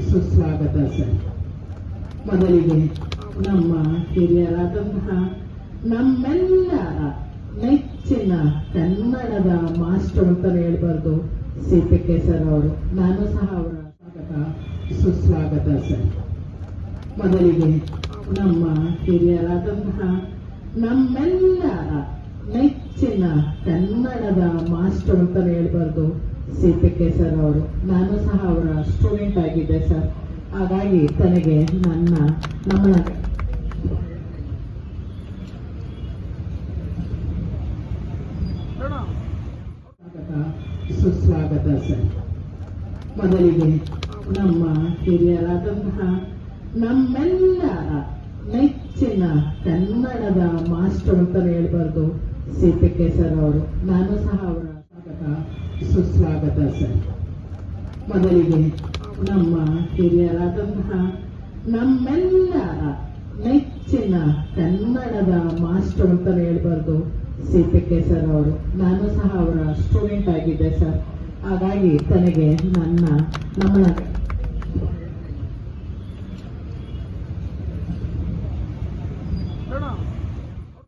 ಸುಸ್ವಾಗತ ಸರ್. ಮೊದಲಿಗೆ ನಮ್ಮ ಹಿರಿಯರಾದಂತಹ ನಮ್ಮೆಲ್ಲರ ನೆಚ್ಚಿನ ಕನ್ನಡದ ಮಾಸ್ಟರ್ ಅಂತ ಹೇಳ್ಬಾರ್ದು, ಸಿಪಿಕೆ ಸರ್ ಅವರು. ನಾನು ಸಹ ಅವರ ಸ್ವಾಗತ, ಸುಸ್ವಾಗತ ಸರ್. ಮೊದಲಿಗೆ ನಮ್ಮ ಹಿರಿಯರಾದಂತಹ ನಮ್ಮೆಲ್ಲರ ನೆಚ್ಚಿನ ಕನ್ನಡದ ಮಾಸ್ಟರ್ ಅಂತ ಹೇಳ್ಬಾರ್ದು ಸಿ ಪಿ ಕೆ ಸರ್ ಅವರು. ನಾನು ಸಹ ಅವರ ಸ್ಟೂಡೆಂಟ್ ಆಗಿದ್ದೆ ಸರ್. ಹಾಗಾಗಿ ತನಗೆ ನನ್ನ ನಮ್ಮ ಸ್ವಾಗತ, ಸುಸ್ವಾಗತ ಸರ್. ಮೊದಲಿಗೆ ನಮ್ಮ ಹಿರಿಯರಾದಂತಹ ನಮ್ಮೆಲ್ಲರ ನೆಚ್ಚಿನ ಕನ್ನಡದ ಮಾಸ್ಟರ್ ಅಂತಲೇ ಹೇಳ್ಬಾರ್ದು ಸಿ ಪಿ ಕೆ ಸರ್ ಅವರು. ನಾನು ಸಹ ಅವರ ಸ್ವಾಗತ. ಸುಸ್ವಾಗತ ಸರ್. ಮೊದಲಿಗೆ ನಮ್ಮ ಹಿರಿಯರಾದಂತಹ ನಮ್ಮೆಲ್ಲರ ನೆಚ್ಚಿನ ಕನ್ನಡದ ಮಾಸ್ಟರ್ ಅಂತ ಹೇಳ್ಬಾರ್ದು ಸಿಪಿಕೆ ಸರ್ ಅವರು. ನಾನು ಸಹ ಅವರ ಸ್ಟೂಡೆಂಟ್ ಆಗಿದ್ದೆ ಸರ್. ಹಾಗಾಗಿ ತನಗೆ ನನ್ನ ನಮ್ಮ